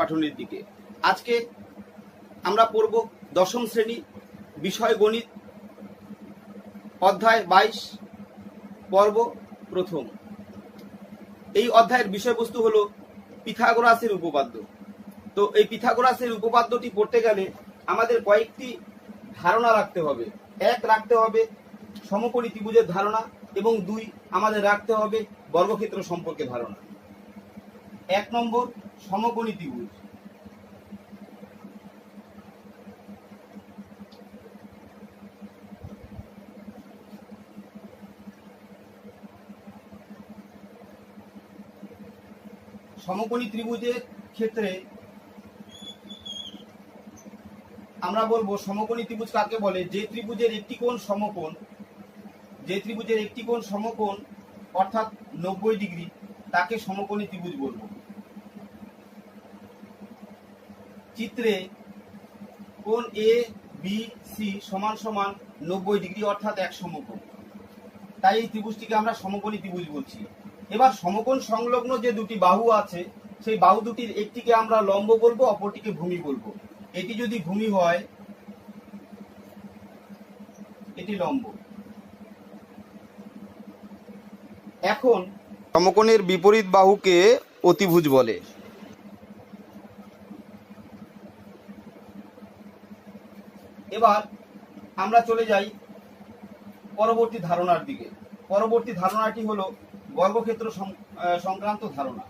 পাঠনের দিকে। আজকে আমরা পড়ব দশম শ্রেণি বিষয় গণিত অধ্যায় বাইশ, পর্ব প্রথম। এই অধ্যায়ের বিষয়বস্তু হলো পিথাগোরাসের উপপাদ্য। তো এই পিথাগোরাসের উপপাদ্যটি পড়তে গেলে আমাদের কয়েকটি ধারণা রাখতে হবে। এক, রাখতে হবে সমকোণী ত্রিভুজের ধারণা এবং দুই, আমাদের রাখতে হবে বর্গক্ষেত্র সম্পর্কে ধারণা। এক নম্বর সমকোণী ত্রিভুজ সমকোণী ত্রিভুজের ক্ষেত্রে আমরা বলব সমকোণী ত্রিভুজ কাকে বলে? যে ত্রিভুজের একটি কোণ সমকোণ, যে ত্রিভুজের একটি কোণ সমকোণ, অর্থাৎ নব্বই ডিগ্রি, তাকে সমকোণী ত্রিভুজ বলব। চিত্রে কোন এ বি সি সমান সমান নব্বই ডিগ্রি অর্থাৎ এক সমকোণ। তাই এই ত্রিভুজটিকে আমরা সমকোণী ত্রিভুজ বলছি। এবার সমকোণ সংলগ্ন যে দুটি বাহু আছে, সেই বাহু দুটির একটিকে আমরা লম্ব বলব, অপরটিকে ভূমি বলব। এটি যদি ভূমি হয়, এটি লম্ব। এখন সমকোণের বিপরীত বাহুকে অতিভুজ বলে। এবার আমরা চলে যাই পরবর্তী ধারণার দিকে। পরবর্তী ধারণাটি হলো বর্গক্ষেত্র সংক্রান্ত ধারণা।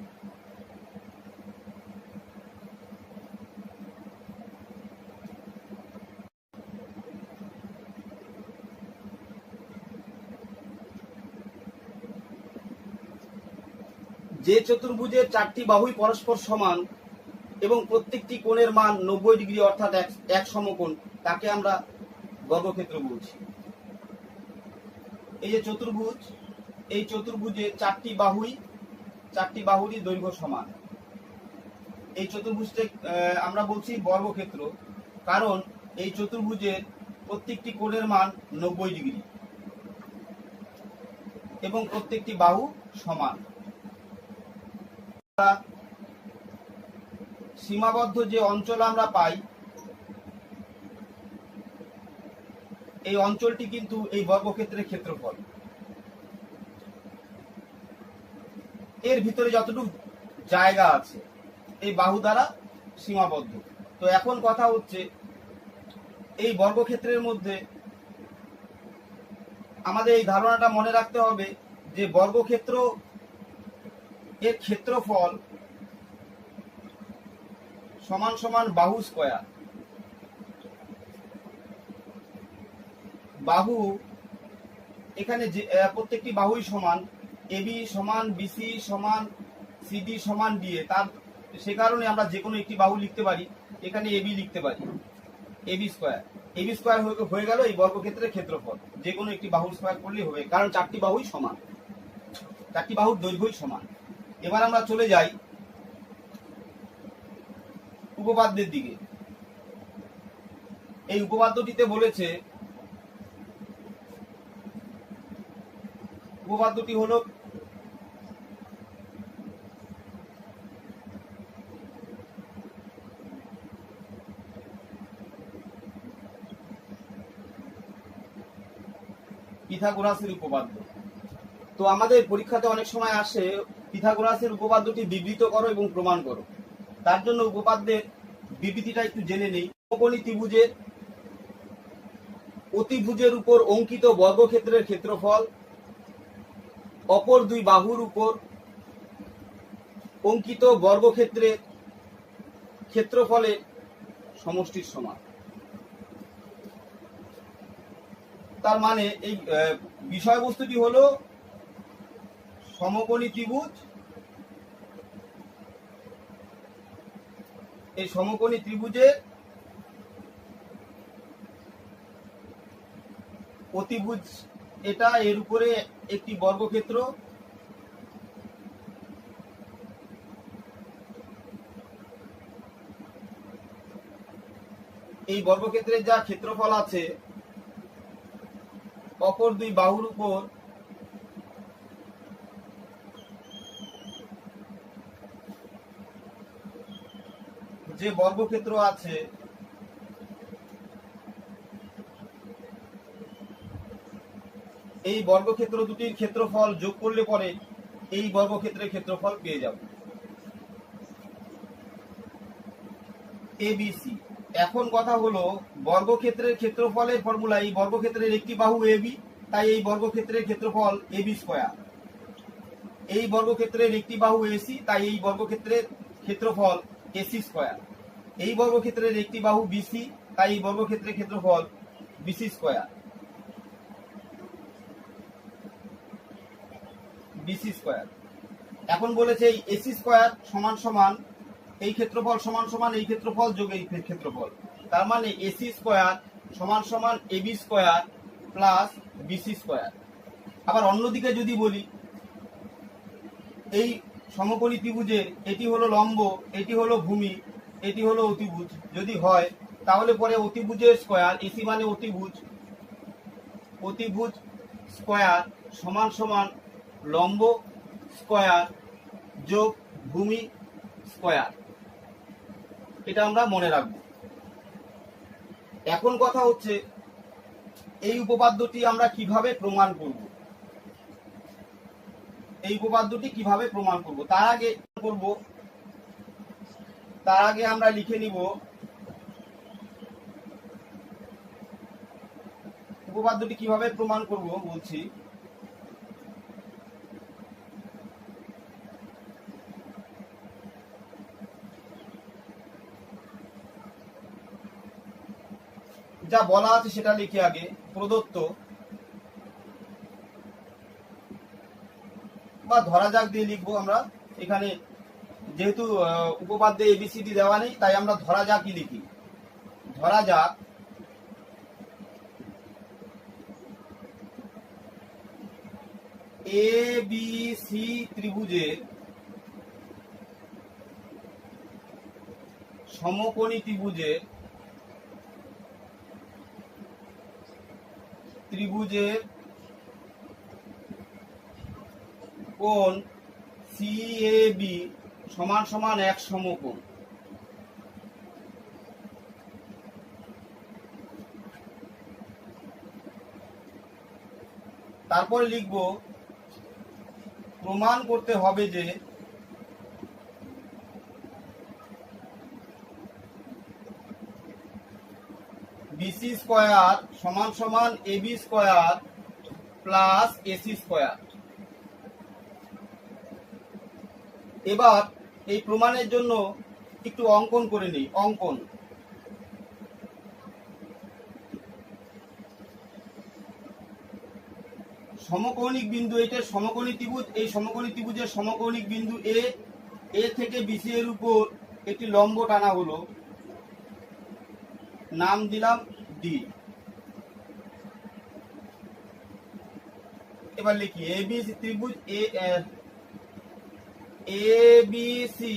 যে চতুর্ভুজের চারটি বাহুই পরস্পর সমান এবং প্রত্যেকটি কোণের মান নব্বই ডিগ্রি অর্থাৎ এক এক সমকোণ তাকে আমরা বর্গক্ষেত্র বলছি। এই যে চতুর্ভুজ, এই চতুর্ভুজে চারটি বাহুই, চারটি বাহুরই দৈর্ঘ্য সমান। এই চতুর্ভুজকে আমরা বলছি বর্গক্ষেত্র, কারণ এই চতুর্ভুজের প্রত্যেকটি কোণের মান নব্বই ডিগ্রি এবং প্রত্যেকটি বাহু সমান। সীমাবদ্ধ যে অঞ্চল আমরা পাই এই অঞ্চলটি কিন্তু এই বর্গক্ষেত্রের ক্ষেত্রফল। এর ভিতরে যতটুকু জায়গা আছে, এই বাহু দ্বারা সীমাবদ্ধ। তো এখন কথা হচ্ছে, এই বর্গক্ষেত্রের মধ্যে আমাদের এই ধারণাটা মনে রাখতে হবে যে বর্গক্ষেত্র এর ক্ষেত্রফল সমান সমান বাহু স্কয়ার বাহু এখানে যে প্রত্যেকটি বাহুই সমান এবি সমান বিসি সমান সিডি সমান ডিএ তার সে কারণে আমরা যে কোনো একটি বাহু লিখতে পারি, এখানে এবি লিখতে পারি এবি স্কয়ার এবি স্কোয়ার হয়ে গেল এই বর্গক্ষেত্রের ক্ষেত্রফল যে কোনো একটি বাহু স্কোয়ার করলেই হবে, কারণ চারটি বাহুই সমান, চারটি বাহুর দৈর্ঘ্যই সমান। এবার আমরা চলে যাই উপপাদ্যের দিকে। এই উপপাদ্যটিতে বলেছে উপপাদ্যটি হলো পিথাগোরাসের উপপাদ্য। তো আমাদের পরীক্ষাতে অনেক সময় আসে, পিথাগোরাসের উপপাদ্যটি বিবৃত করো এবং প্রমাণ করো। তার জন্য উপপাদ্যের বিবৃতিটা একটু জেনে নেই। সমকোণী ত্রিভুজের অতিভুজের উপর অঙ্কিত বর্গক্ষেত্রের ক্ষেত্রফল অপর দুই বাহুর উপর অঙ্কিত বর্গক্ষেত্রের ক্ষেত্রফলের সমষ্টির সমান। তার মানে এই বিষয়বস্তুটি হলো সমকোণী ত্রিভুজ। এই সমকোণী ত্রিভুজের অতিভুজ এটা এর উপরে একটি বর্গক্ষেত্র। এই বর্গক্ষেত্রের যা ক্ষেত্রফল আছে, অপর দুই বাহুর উপর যে বর্গক্ষেত্র আছে এই বর্গক্ষেত্র দুটির ক্ষেত্রফল যোগ করলে পরে এই বর্গক্ষেত্রের ক্ষেত্রফল পেয়ে যাব। এবিসি এখন কথা হলো, বর্গক্ষেত্রের ক্ষেত্রফলের ফর্মুলা এই বর্গক্ষেত্রের একটি বাহু এবি তাই এই বর্গক্ষেত্রের ক্ষেত্রফল এবি স্কোয়ার এই বর্গক্ষেত্রের একটি বাহু এসি তাই এই বর্গক্ষেত্রের ক্ষেত্রফল এসি স্কোয়ার এই বর্গক্ষেত্রের একটি বাহু বিসি তাই এই বর্গক্ষেত্রের ক্ষেত্রফল বিসি স্কোয়ার বিসি স্কোয়ার এখন বলেছে এই এসি স্কোয়ার সমান সমান, এই ক্ষেত্রফল সমান সমান, এই ক্ষেত্রফল যোগ এই ক্ষেত্রফল। তার মানে এসি স্কোয়ার সমান সমান AB square plus BC square আবার অন্যদিকে যদি বলি, এই সমকোণী ত্রিভুজের এটি হলো লম্ব, এটি হলো ভূমি, এটি হলো অতিভুজ। যদি হয়, তাহলে পরে অতিভুজের স্কোয়ার এসি মানে অতিভুজ। অতিভুজ স্কোয়ার সমান সমান লম্ব স্কোয়ার যোগ ভূমি স্কোয়ার। এটা আমরা মনে রাখব। এখন কথা হচ্ছে, এই উপপাদ্যটি আমরা কীভাবে প্রমাণ করব? এই উপপাদ্যটি কীভাবে প্রমাণ করব? তার আগে করব। তার আগে আমরা লিখে নিব, উপপাদ্যটি কীভাবে প্রমাণ করব বলছি। যা বলা আছে সেটা লিখে আগে, প্রদত্ত। বা ধরা যাক দিয়ে লিখব আমরা। এখানে যেহেতু উপপাদ্যে এবিসিডি দেওয়া নেই, তাই আমরা ধরা যাকই লিখি। ধরা যাক। এ বি সি ত্রিভুজের সমকোণী ত্রিভুজের ত্রিভুজের কোণ সি এ বি সমান সমান এক সমকোণ। তারপর লিখব, প্রমাণ করতে হবে যে বিসি স্কোয়ার সমান সমান AB square plus AC square এবার এই প্রমাণের জন্য একটু অঙ্কন করে নিই, অঙ্কন। সমকৌণিক বিন্দু এটা সমকোণী ত্রিভুজ, এই সমকোণী ত্রিভুজের সমকৌণিক বিন্দু এ এ থেকে বিসি এর উপর একটি লম্ব টানা হলো। নাম দিলাম ডি এবার লিখি এ বি ত্রিভুজ এ এ বি সি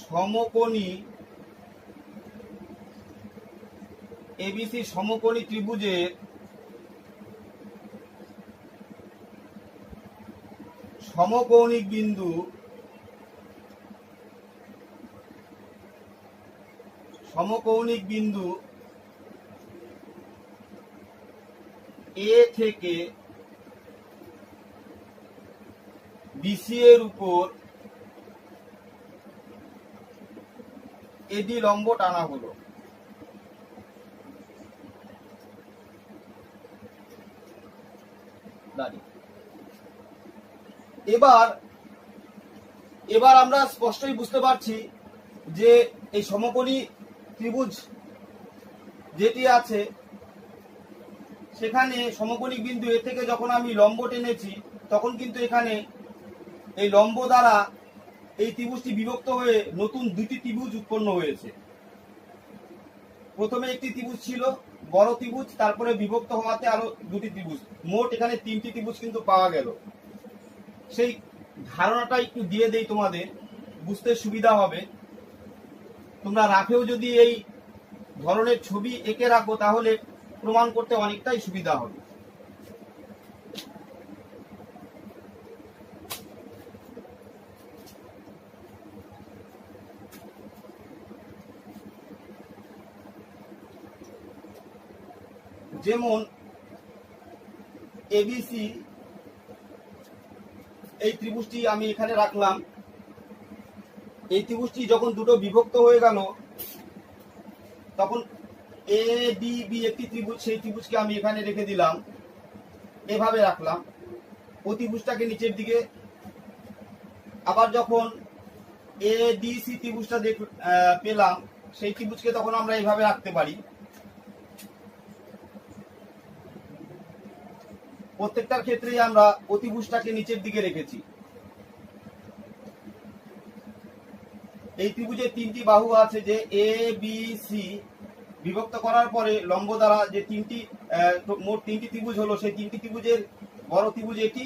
সমকোণী এবিসি সমকোণী ত্রিভুজের সমকৌণিক বিন্দু সমকৌণিক বিন্দু এ থেকে বিসি এর উপর এডি লম্ব টানা হলো। এবার এবার আমরা স্পষ্টই বুঝতে পারছি যে এই সমকোণী ত্রিভুজ যেটি আছে সেখানে সমকোণিক বিন্দু এ থেকে যখন আমি লম্ব টেনেছি, তখন কিন্তু এখানে এই লম্ব দ্বারা এই ত্রিভুজটি বিভক্ত হয়ে নতুন দুটি ত্রিভুজ উৎপন্ন হয়েছে। প্রথমে একটি ত্রিভুজ ছিল, বড় ত্রিভুজ, তারপরে বিভক্ত হওয়াতে আরও দুটি ত্রিভুজ। মোট এখানে তিনটি ত্রিভুজ কিন্তু পাওয়া গেল। সেই ধারণাটা একটু দিয়ে দেই তোমাদের, বুঝতে সুবিধা হবে। তোমরা রাখেও যদি এই ধরনের ছবি এঁকে রাখো, তাহলে প্রমাণ করতে অনেকটাই সুবিধা হবে। যেমন এবিসি এই ত্রিভুজটি আমি এখানে রাখলাম। এই ত্রিভুজটি যখন দুটো বিভক্ত হয়ে গেল, তখন এ ডি বি একটি ত্রিভুজ, সেই ত্রিভুজকে আমি এখানে রেখে দিলাম। এভাবে রাখলাম। অতিভুজটাকে নিচের দিকে। আবার যখন এ ডি সি ত্রিভুজটা দেখ পেলাম, সেই ত্রিভুজকে তখন আমরা এইভাবে রাখতে পারি। প্রত্যেকটার ক্ষেত্রেই আমরা অতিভুজটাকে নিচের দিকে রেখেছি। এই ত্রিভুজের তিনটি বাহু আছে যে এ বি সি বিভক্ত করার পরে লম্ব দ্বারা যে তিনটি মোট তিনটি ত্রিভুজ হলো, সেই তিনটি ত্রিভুজের বড় ত্রিভুজ এটি,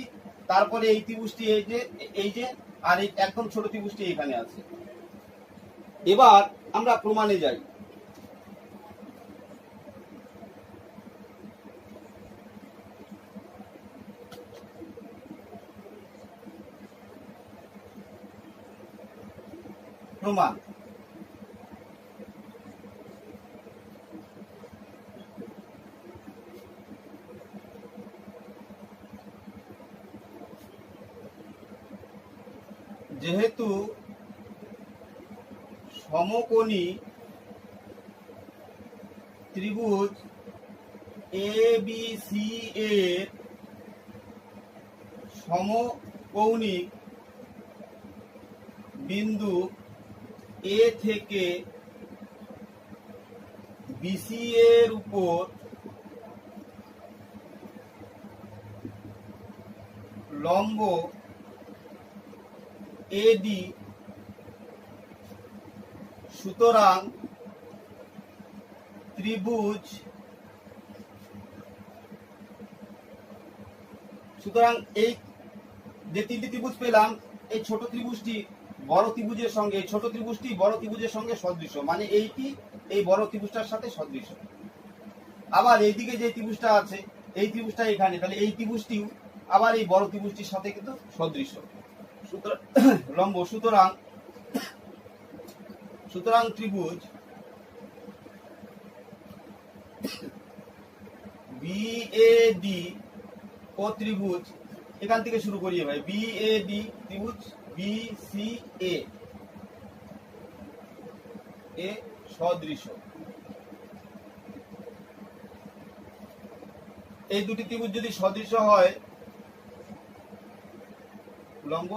তারপরে এই ত্রিভুজটি এই যে এই যে, আর এই একদম ছোট ত্রিভুজটি এখানে আছে। এবার আমরা প্রমাণে যাই। প্রমাণ যেহেতু সমকোণী ত্রিভুজ এ বি সি এর সমকৌণিক বিন্দু এ থেকে বিসি এর উপর লম্ব এডি সুতরাং ত্রিভুজ, সুতরাং এই যে তিনটি ত্রিভুজ পেলাম, এই ছোট ত্রিভুজটি বড় ত্রিভুজের সঙ্গে ছোট ত্রিভুজটি বড় ত্রিভুজের সঙ্গে সদৃশ মানে এইটি এই বড় ত্রিভুজটার সাথে সদৃশ আবার এইদিকে যে ত্রিভুজটা আছে, এই ত্রিভুজটা এখানে। তাহলে এই ত্রিভুজটিও আবার এই বড় ত্রিভুজটির সাথে কিন্তু সদৃশ সুতরাং, লম্ব, সুতরাং সুতরাং ত্রিভুজ বিএডি ও ত্রিভুজ, এখান থেকে শুরু করি ভাই বিএডি ত্রিভুজ বিসি এ এ সদৃশ। এই দুটি ত্রিভুজ যদি সদৃশ হয় লম্ব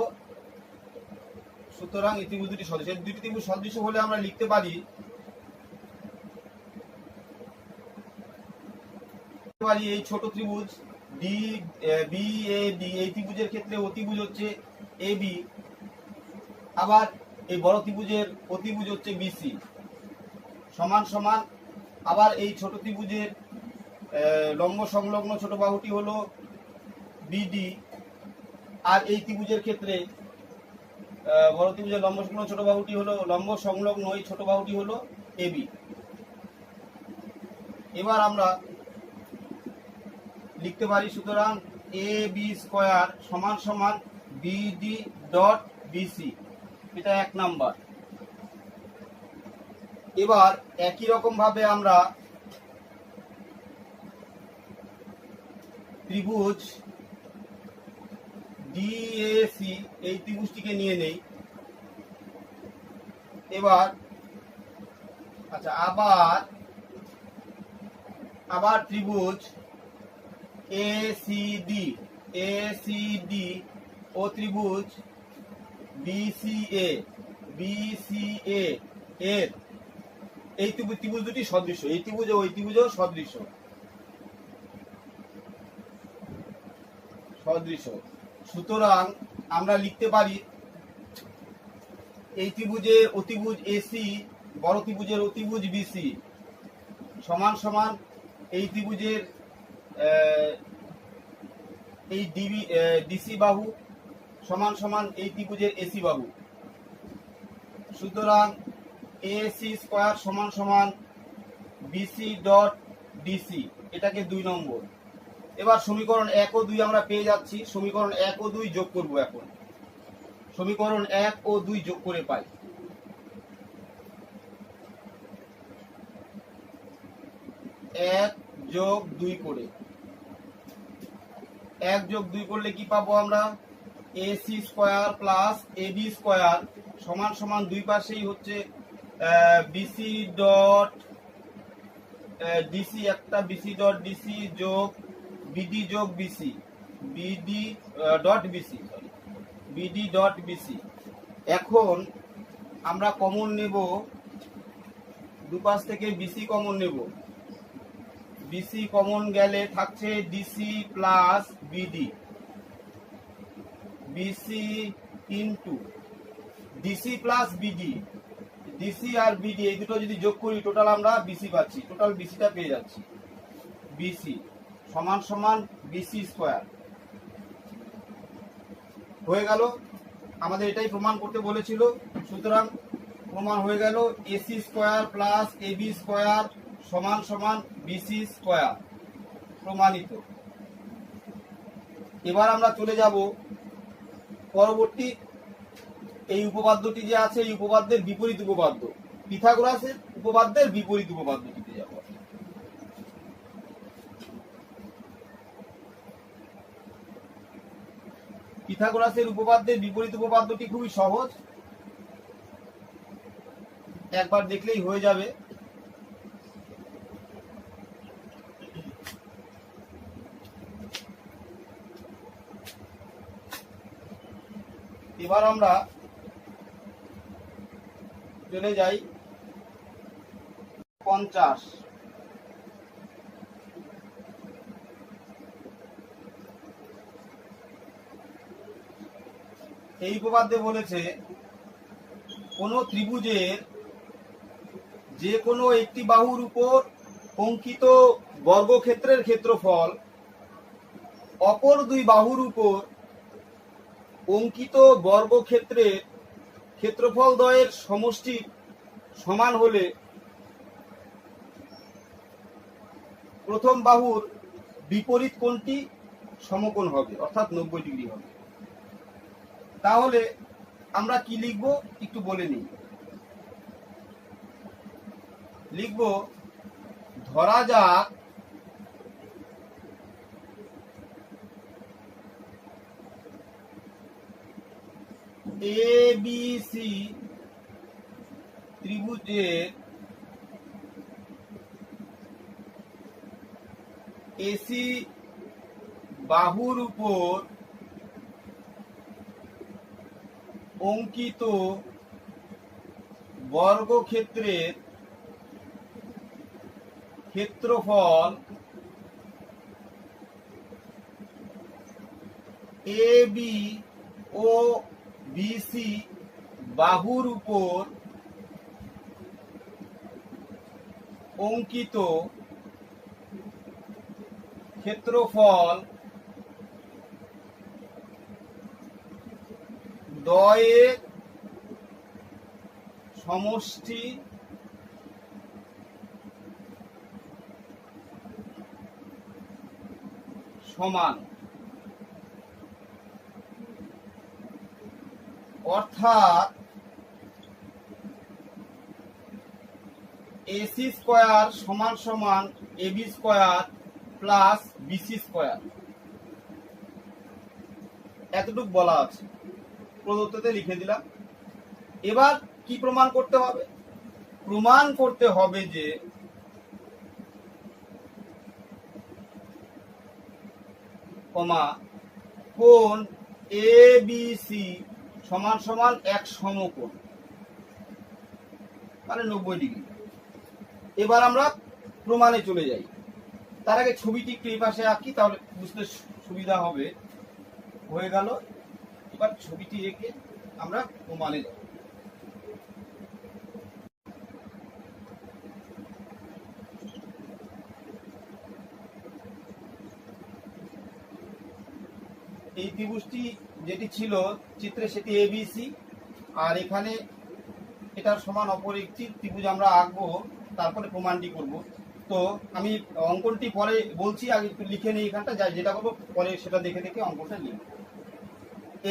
সুতরাং ত্রিভুজ দুটি সদৃশ। এই দুটি ত্রিভুজ সদৃশ হলে আমরা লিখতে পারি এই ছোট ত্রিভুজ ডি বি এ ডি এই ত্রিভুজের ক্ষেত্রে অতিভুজ হচ্ছে এ বি আবার এই বড় ত্রিভুজের অতিভুজ হচ্ছে বিসি সমান সমান। আবার এই ছোট ত্রিভুজের লম্ব সংলগ্ন ছোট বাহুটি হলো বিডি আর এই ত্রিভুজের ক্ষেত্রে বড় ত্রিভুজের লম্ব সংলগ্ন ছোট বাহুটি হলো, লম্ব সংলগ্ন এই ছোট বাহুটি হলো এবি এবার আমরা লিখতে পারি সুতরাং এ বি স্কোয়ার সমান সমান বিডি ডট বিসি এটা এক নাম্বার। এবার একই রকম ভাবে আমরা ত্রিভুজ ডিএসি এই ত্রিভুজটিকে নিয়ে নেই। এবার আচ্ছা আবার আবার ত্রিভুজ এসিডি এসিডি ও ত্রিভুজ বিসিএ বিসিএ এর। এই ত্রিভুজ ত্রিভুজ দুটি সদৃশ্য। এই ত্রিভুজ ও ওই ত্রিভুজও সদৃশ্য। সদৃশ্য। সুতরাং আমরা লিখতে পারি এই ত্রিভুজের অতিভুজ এসি বড় ত্রিভুজের অতিভুজ বিসি সমান সমান এই ত্রিভুজের এই ডিবি ডিসি বাহু, সমান সমান এই ত্রিভুজের এসি বাহু। সুতরাং এসি স্কোয়ার সমান সমান বিসি ডট ডিসি এটাকে দুই নম্বর। এবার সমীকরণ এক ও দুই আমরা পেয়ে যাচ্ছি। সমীকরণ এক ও দুই যোগ করব এখন। সমীকরণ এক ও দুই যোগ করে পাই। এক যোগ দুই করে। এক যোগ দুই করলে কি পাবো আমরা? AC square plus AB square সমান সমান দুই পাশেই হচ্ছে বিসি ডট ডিসি, একটা বিসি ডট ডিসি যোগ বিডি যোগ BC BD dot BC BD dot BC এখন আমরা কমন নেব, দুপাশ থেকে বিসি কমন নেব। বিসি কমন গেলে থাকছে DC plus BD BC into DC plus BD DC আর বিডি এই দুটো যদি যোগ করি টোটাল আমরা বিসি পাচ্ছি টোটাল বিসিটা পেয়ে যাচ্ছি। বিসি সমান সমান বিসি স্কোয়ার হয়ে গেল। আমাদের এটাই প্রমাণ করতে বলেছিল। সুতরাং প্রমাণ হয়ে গেল AC square plus AB square সমান সমান বিসি স্কোয়ার প্রমাণিত। এবার আমরা চলে যাব পরবর্তী। এই উপপাদ্যটি যে আছে, এই উপপাদ্যের বিপরীত উপপাদ্য। পিথাগোরাসের উপপাদ্যের বিপরীত উপপাদ্যটিতে যাব পিথাগোরাসের উপপাদ্যের বিপরীত উপপাদ্যটি খুবই সহজ। একবার দেখলেই হয়ে যাবে। এবার আমরা চলে যাই পঞ্চাশ। এই উপপাদ্যে বলেছে, কোন ত্রিভুজের যে কোনো একটি বাহুর উপর অঙ্কিত বর্গক্ষেত্রের ক্ষেত্রফল অপর দুই বাহুর উপর অঙ্কিত বর্গক্ষেত্রের ক্ষেত্রফল দ্বয়ের সমষ্টি সমান হলে প্রথম বাহুর বিপরীত কোণটি সমকোণ হবে, অর্থাৎ নব্বই ডিগ্রি হবে। তাহলে আমরা কি লিখব? একটু বলে নিই। লিখব, ধরা যাক এ বি সি ত্রিভুজের এসি বাহুর উপর অঙ্কিত বর্গক্ষেত্রের ক্ষেত্রফল এ বি ও বিসি বাহুর উপর অঙ্কিত ক্ষেত্রফল দয়ের সমষ্টি সমান। অর্থাৎ এসি স্কোয়ার সমান সমান AB square plus BC square. এতটুকু বলা আছে। প্রদত্ততে লিখে দিলাম। এবার কি প্রমাণ করতে হবে? প্রমাণ করতে হবে যে কমা কোন এ, বি, সি সমান সমান এক সমকোণ। মানে নব্বই ডিগ্রি। এবার আমরা প্রমাণে চলে যাই। তার আগে ছবিটি একটু এই পাশে আঁকি, তাহলে বুঝতে সুবিধা হবে। হয়ে গেল এবার ছবিটি এঁকে আমরা প্রমাণে যাব। এই ত্রিভুজটি যেটি ছিল চিত্রে সেটি এবিসি, আর এখানে এটার সমান অপর একটি ত্রিভুজ আমরা আঁকবো, তারপরে প্রমাণটি করব। তো আমি অঙ্কনটি পরে বলছি, আগে একটু লিখে নিই এখানটা, যাই যেটা করব পরে সেটা দেখে দেখে অঙ্কটা লিখব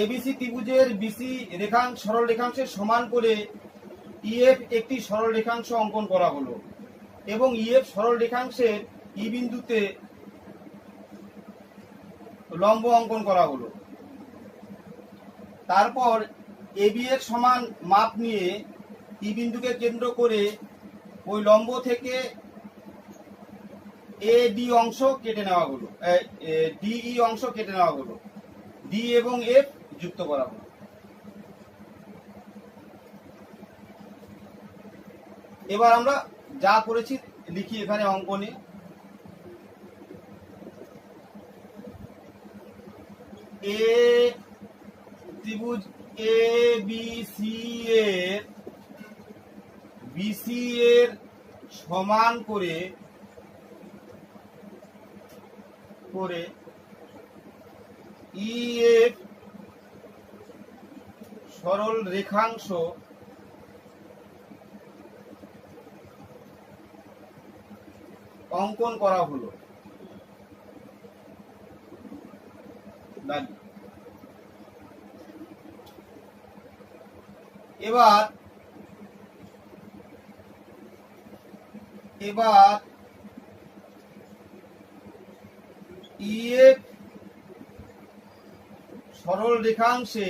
এবিসি ত্রিভুজের বিসি রেখাংশ সরল রেখাংশের সমান করে ইএফ একটি সরল রেখাংশ অঙ্কন করা হলো। এবং ইএফ সরল রেখাংশের ই বিন্দুতে লম্ব অঙ্কন করা হলো। তারপর এবি এর সমান মাপ নিয়ে ই বিন্দুকে কেন্দ্র করে ওই লম্ব থেকে এ ডি অংশ কেটে নেওয়া হলো। ডিই অংশ কেটে নেওয়া হলো। ডি এবং এফ যুক্ত করা হলো এবার আমরা যা করেছি লিখি এখানে অঙ্কনে এ ত্রিভুজ এ, বি, সি এর বিসি এর সমান করে করে, ই এফ সরল রেখাংশ অঙ্কন করা হলো। এবার এবার ইএফ সরল রেখাংশে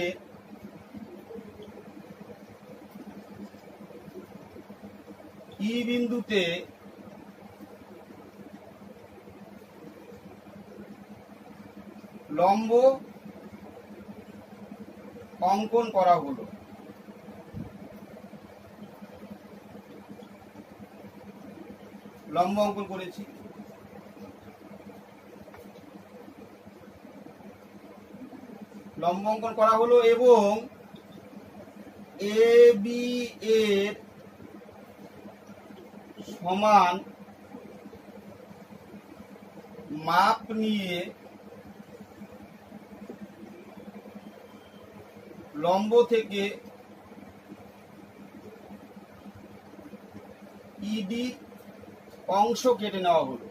ই বিন্দুতে লম্ব অঙ্কন করা হলো। লম্ব অঙ্কন করেছি। লম্ব অঙ্কন করা হলো এবং এ, বি এর সমান মাপ নিয়ে লম্ব থেকে ইডি অংশ কেটে নেওয়া হলো।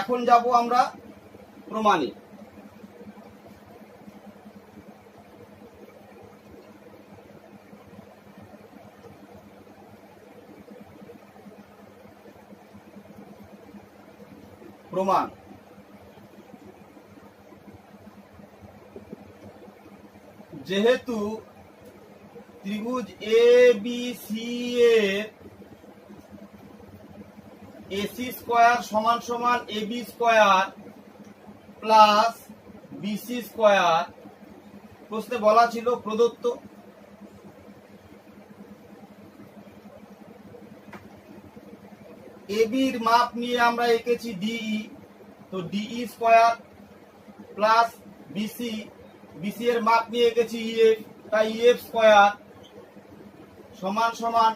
এখন যাব আমরা প্রমাণে। প্রমাণ। যেহেতু ত্রিভুজ এ বি সি এর এসি স্কোয়ার সমান সমান AB square plus BC square প্রশ্নে বলা ছিল প্রদত্ত এবির মাপ নিয়ে আমরা এঁকেছি ডিই তো DE square plus BC BC এর মাপ নিয়ে এঁকেছি ইএফ তাই ইএফ স্কোয়ার সমান সমান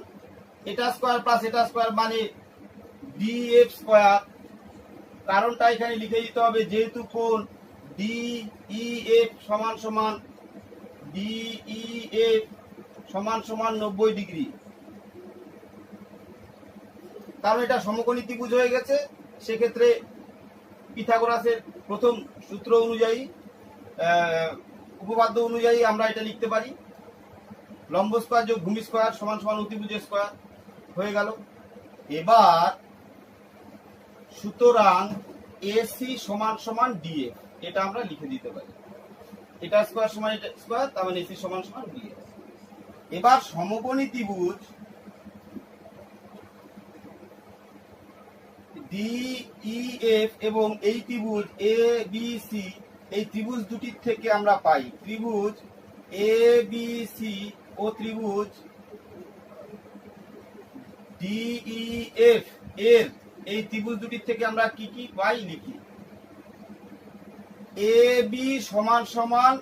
এটা স্কোয়ার প্লাস এটা স্কোয়ার মানে ডিএফ স্কোয়ার কারণটা এখানে লিখে দিতে হবে যেহেতু কোন ডিইএফ সমান সমান ডিইএফ সমান সমান নব্বই ডিগ্রি। কারণ এটা সমকোণী ত্রিভুজ হয়ে গেছে, সেক্ষেত্রে পিথাগোরাসের প্রথম সূত্র অনুযায়ী উপপাদ্য অনুযায়ী আমরা এটা লিখতে পারি। লম্ব স্কোয়ার যোগ ভূমি স্কোয়ার সমান সমান অতিভুজ স্কোয়ার হয়ে গেল। এবার সুতরাং এসি সমান সমান ডিএফ, এটা আমরা লিখে দিতে পারি। এটা স্কোয়ার সমান এটা স্কোয়ার, তার মানে এসি সমান সমান ডিএফ। এবার সমকোণী ত্রিভুজ ডিইএফ এবং এই ত্রিভুজ এ বি সি এই ত্রিভুজ দুটির থেকে আমরা পাই। ত্রিভুজ এ বি সি ও ত্রিভুজ ডিইএফ এর। এই ত্রিভুজ দুটির থেকে আমরা কি কি পাই লিখি এ বি সমান সমান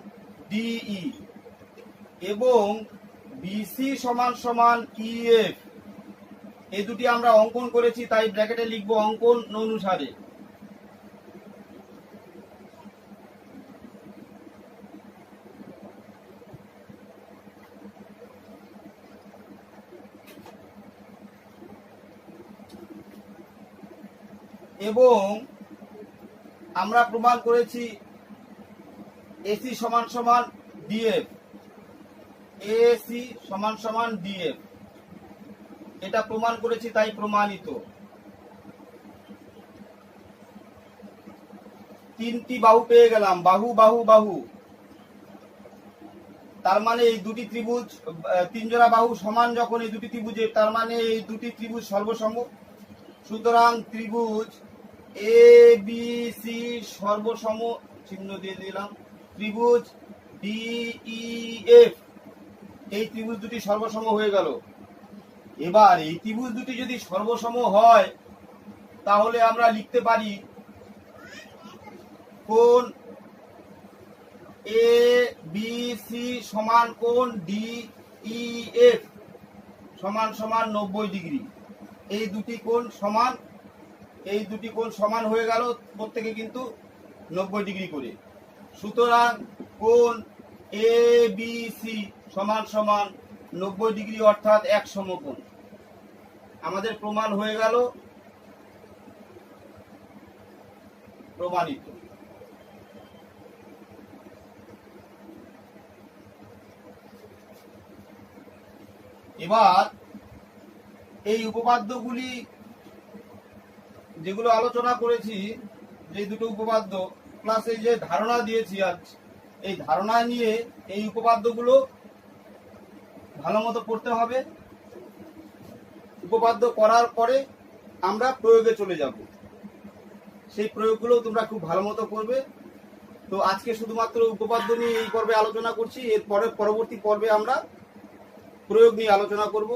ডিই এবং বিসি সমান সমান ইএফ এই দুটি আমরা অঙ্কন করেছি, তাই ব্র্যাকেটে লিখব অঙ্কন অনুসারে এবং আমরা প্রমাণ করেছি এসি সমান সমান ডিএফ। এসি সমান সমান ডিএফ। এটা প্রমাণ করেছি তাই প্রমাণিত। তিনটি বাহু পেয়ে গেলাম বাহু বাহু বাহু। তার মানে এই দুটি ত্রিভুজ আহ, তিন জোড়া বাহু সমান যখন এই দুটি ত্রিভুজের তার মানে এই দুটি ত্রিভুজ সর্বসম সুতরাং ত্রিভুজ এ বি সি সর্বসম চিহ্ন দিয়ে দিলাম। ত্রিভুজ ডিইএফ এই ত্রিভুজ দুটি সর্বসম হয়ে গেল। এবার এই ত্রিভুজ দুটি যদি সর্বসম হয়, তাহলে আমরা লিখতে পারি কোন এ বি সি সমান কোন ডি ই এফ সমান সমান নব্বই ডিগ্রি। এই দুটি কোণ সমান, এই দুটি কোণ সমান হয়ে গেল প্রত্যেকে কিন্তু নব্বই ডিগ্রি করে। সুতরাং কোণ এ বি সি সমান সমান নব্বই ডিগ্রি অর্থাৎ এক সমকোণ। আমাদের প্রমাণ হয়ে গেল। প্রমাণিত। এবার এই উপপাদ্যগুলি যেগুলো আলোচনা করেছি, যে দুটো উপপাদ্য প্লাস এই যে ধারণা দিয়েছি আজ, এই ধারণা নিয়ে এই উপপাদ্যগুলো ভালো মতো পড়তে হবে। উপপাদ্য করার পরে আমরা প্রয়োগে চলে যাব। সেই প্রয়োগগুলো তোমরা খুব ভালো মতো করবে। তো আজকে শুধুমাত্র উপপাদ্য নিয়ে এই পর্বে আলোচনা করছি। এরপরে পরবর্তী পর্বে আমরা প্রয়োগ নিয়ে আলোচনা করব।